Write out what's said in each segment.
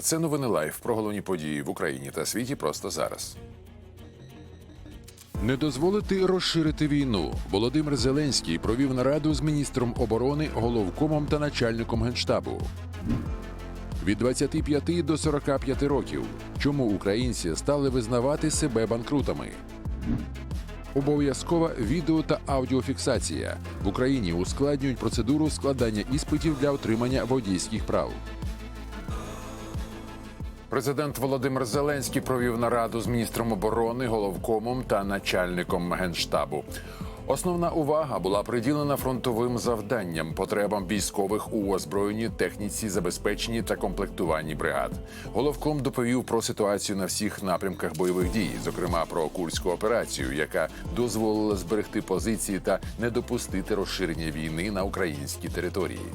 Це новини лайф про головні події в Україні та світі просто зараз. Не дозволити розширити війну. Володимир Зеленський провів нараду з міністром оборони, головкомом та начальником генштабу. Від 25 до 45 років. Чому українці стали визнавати себе банкрутами? Обов'язкова відео та аудіофіксація в Україні ускладнюють процедуру складання іспитів для отримання водійських прав. Президент Володимир Зеленський провів нараду з міністром оборони, головкомом та начальником генштабу. Основна увага була приділена фронтовим завданням, потребам військових у озброєнні, техніці, забезпеченні та комплектуванні бригад. Головком доповів про ситуацію на всіх напрямках бойових дій, зокрема про курську операцію, яка дозволила зберегти позиції та не допустити розширення війни на українській території.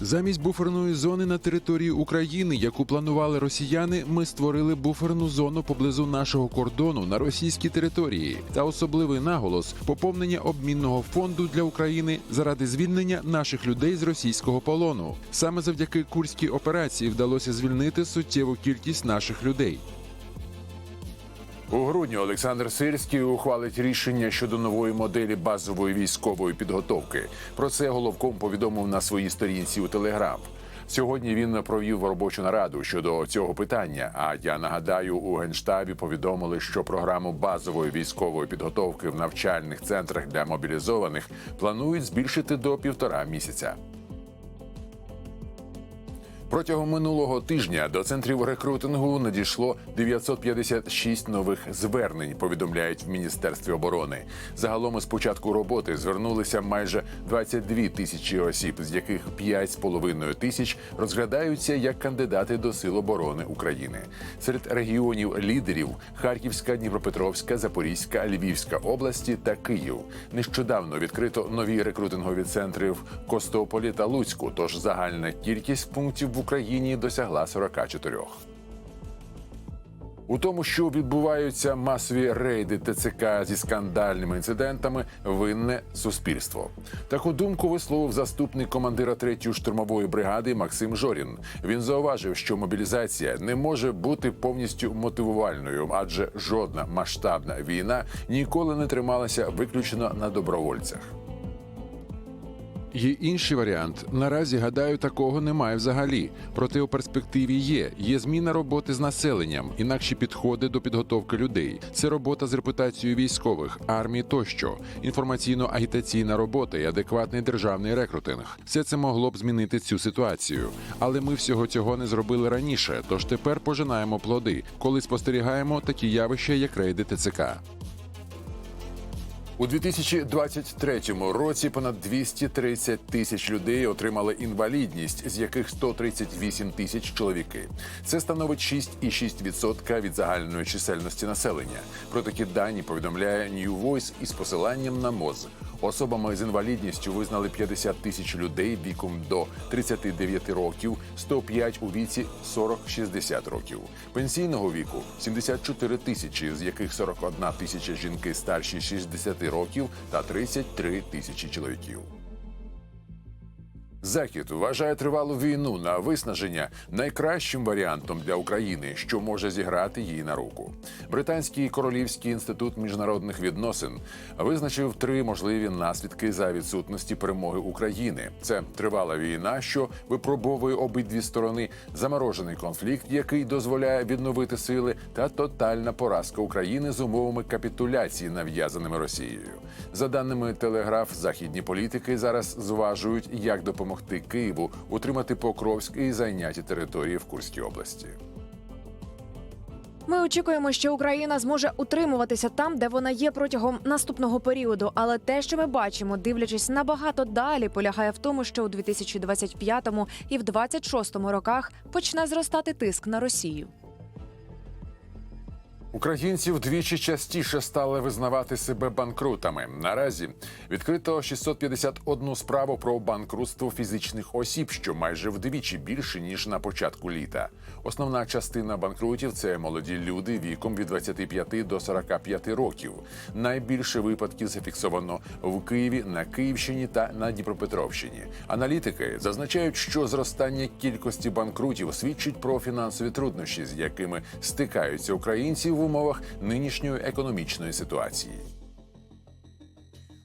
Замість буферної зони на території України, яку планували росіяни, ми створили буферну зону поблизу нашого кордону на російській території та особливий наголос поповнення обмінного фонду для України заради звільнення наших людей з російського полону. Саме завдяки курській операції вдалося звільнити суттєву кількість наших людей. У грудні Олександр Сирський ухвалить рішення щодо нової моделі базової військової підготовки. Про це головком повідомив на своїй сторінці у Телеграм. Сьогодні він провів робочу нараду щодо цього питання. А я нагадаю, у генштабі повідомили, що програму базової військової підготовки в навчальних центрах для мобілізованих планують збільшити до півтора місяця. Протягом минулого тижня до центрів рекрутингу надійшло 956 нових звернень. Повідомляють в міністерстві оборони. Загалом із початку роботи звернулися майже 22 тисячі осіб, з яких 5,5 тисяч розглядаються як кандидати до сил оборони України. Серед регіонів лідерів Харківська, Дніпропетровська, Запорізька, Львівська області та Київ. Нещодавно відкрито нові рекрутингові центри в Костополі та Луцьку. Тож загальна кількість пунктів Україні досягла 44. У тому, що відбуваються масові рейди ТЦК зі скандальними інцидентами, винне суспільство. Таку думку висловив заступник командира 3-ї штурмової бригади Максим Жорін. Він зауважив, що мобілізація не може бути повністю мотивувальною, адже жодна масштабна війна ніколи не трималася виключно на добровольцях. Є інший варіант. Наразі гадаю, такого немає взагалі. Проте у перспективі є. Є зміна роботи з населенням, інакші підходи до підготовки людей. Це робота з репутацією військових, армії тощо, інформаційно-агітаційна робота і адекватний державний рекрутинг. Все це могло б змінити цю ситуацію. Але ми всього цього не зробили раніше. Тож тепер пожинаємо плоди, коли спостерігаємо такі явища, як рейди ТЦК. У 2023 році понад 230 тисяч людей отримали інвалідність, з яких 138 тисяч чоловіки. Це становить 6,6% від загальної чисельності населення. Про такі дані повідомляє New Voice із посиланням на МОЗ. Особами з інвалідністю визнали 50 тисяч людей віком до 39 років, 105 у віці 40-60 років. Пенсійного віку 74 тисячі, з яких 41 тисяча жінки старші 60 років та 33 тисячі чоловіків. Захід вважає тривалу війну на виснаження найкращим варіантом для України, що може зіграти їй на руку. Британський королівський інститут міжнародних відносин визначив три можливі наслідки за відсутності перемоги України: це тривала війна, що випробовує обидві сторони, заморожений конфлікт, який дозволяє відновити сили, та тотальна поразка України з умовами капітуляції, нав'язаними Росією. За даними Телеграф, західні політики зараз зважують, як допомогти Києву утримати Покровськ і зайняті території в Курській області. Ми очікуємо, що Україна зможе утримуватися там, де вона є протягом наступного періоду. Але те, що ми бачимо, дивлячись набагато далі, полягає в тому, що у 2025 і в 2026 роках почне зростати тиск на Росію. Українці вдвічі частіше стали визнавати себе банкрутами. Наразі відкрито 651 справу про банкрутство фізичних осіб, що майже вдвічі більше ніж на початку літа. Основна частина банкрутів це молоді люди віком від 25 до 45 років. Найбільше випадків зафіксовано в Києві, на Київщині та на Дніпропетровщині. Аналітики зазначають, що зростання кількості банкрутів свідчить про фінансові труднощі, з якими стикаються українці в умовах нинішньої економічної ситуації.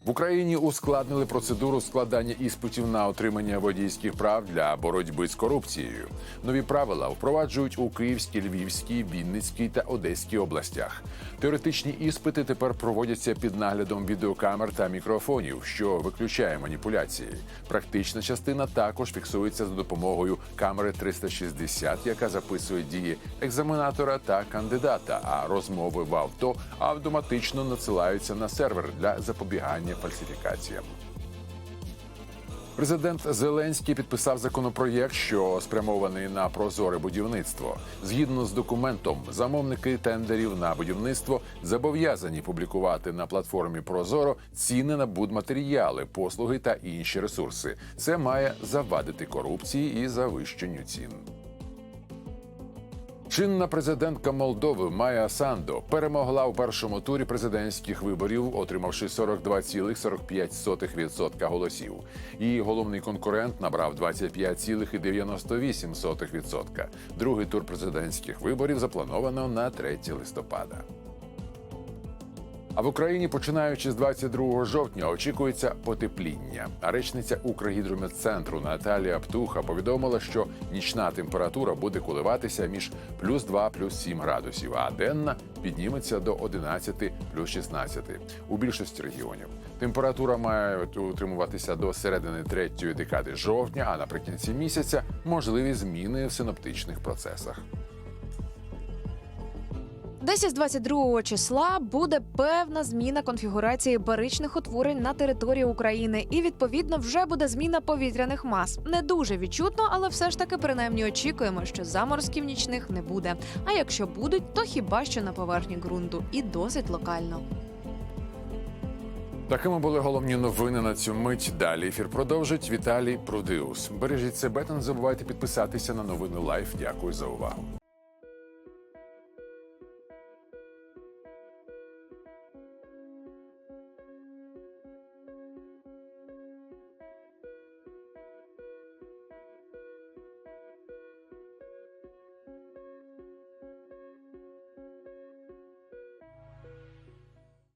В Україні ускладнили процедуру складання іспитів на отримання водійських прав для боротьби з корупцією. Нові правила впроваджують у Київській, Львівській, Вінницькій та Одеській областях. Теоретичні іспити тепер проводяться під наглядом відеокамер та мікрофонів, що виключає маніпуляції. Практична частина також фіксується за допомогою камери 360, яка записує дії екзаменатора та кандидата. А розмови в авто автоматично надсилаються на сервер для запобігання фальсифікаціям. Президент Зеленський підписав законопроєкт, що спрямований на прозоре будівництво. Згідно з документом, замовники тендерів на будівництво зобов'язані публікувати на платформі Прозоро ціни на будматеріали, послуги та інші ресурси. Це має завадити корупції і завищенню цін. Чинна президентка Молдови Майя Сандо перемогла у першому турі президентських виборів, отримавши 42,45% голосів. Її головний конкурент набрав 25,98%. Другий тур президентських виборів заплановано на 3 листопада. А в Україні, починаючи з 22 жовтня, очікується потепління. А речниця Укргідрометцентру Наталія Птуха повідомила, що нічна температура буде коливатися між плюс 2 плюс 7 градусів, а денна підніметься до 11 плюс 16 у більшості регіонів. Температура має утримуватися до середини третьої декади жовтня, а наприкінці місяця можливі зміни в синоптичних процесах. Десь із 22 числа буде певна зміна конфігурації баричних утворень на території України, і відповідно вже буде зміна повітряних мас. Не дуже відчутно, але все ж таки принаймні очікуємо, що заморозків нічних не буде. А якщо будуть, то хіба що на поверхні ґрунту і досить локально. Такими були головні новини на цю мить. Далі ефір продовжить Віталій Прудиус. Бережіть себе та не забувайте підписатися на новини Лайф. Дякую за увагу.